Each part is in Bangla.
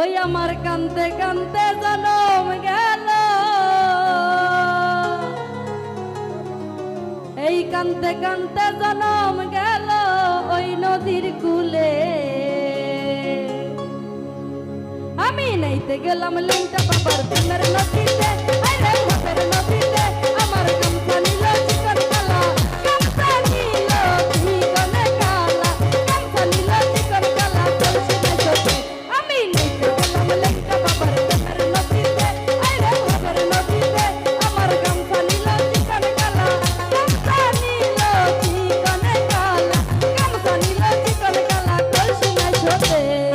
ওই আমার কানতে কানতে জনম গেল। এই কানতে কানতে জনম গেল ওই নদীর কুলে। আমি নাইতে গেলাম লিঙ্কটা বাবার প্রেমের নদীতে নদীতে। say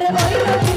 ¡Haremos!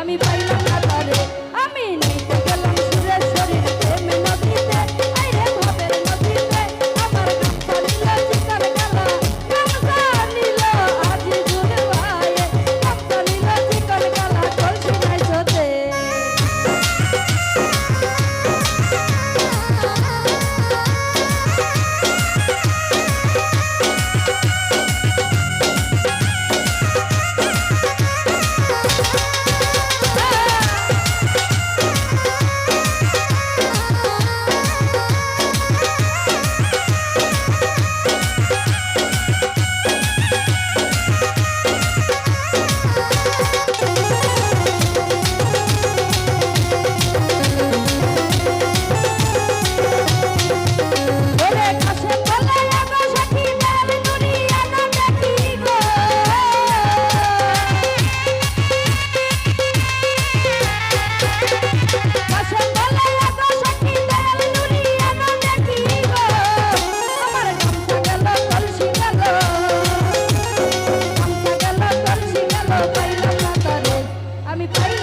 A mi país me play.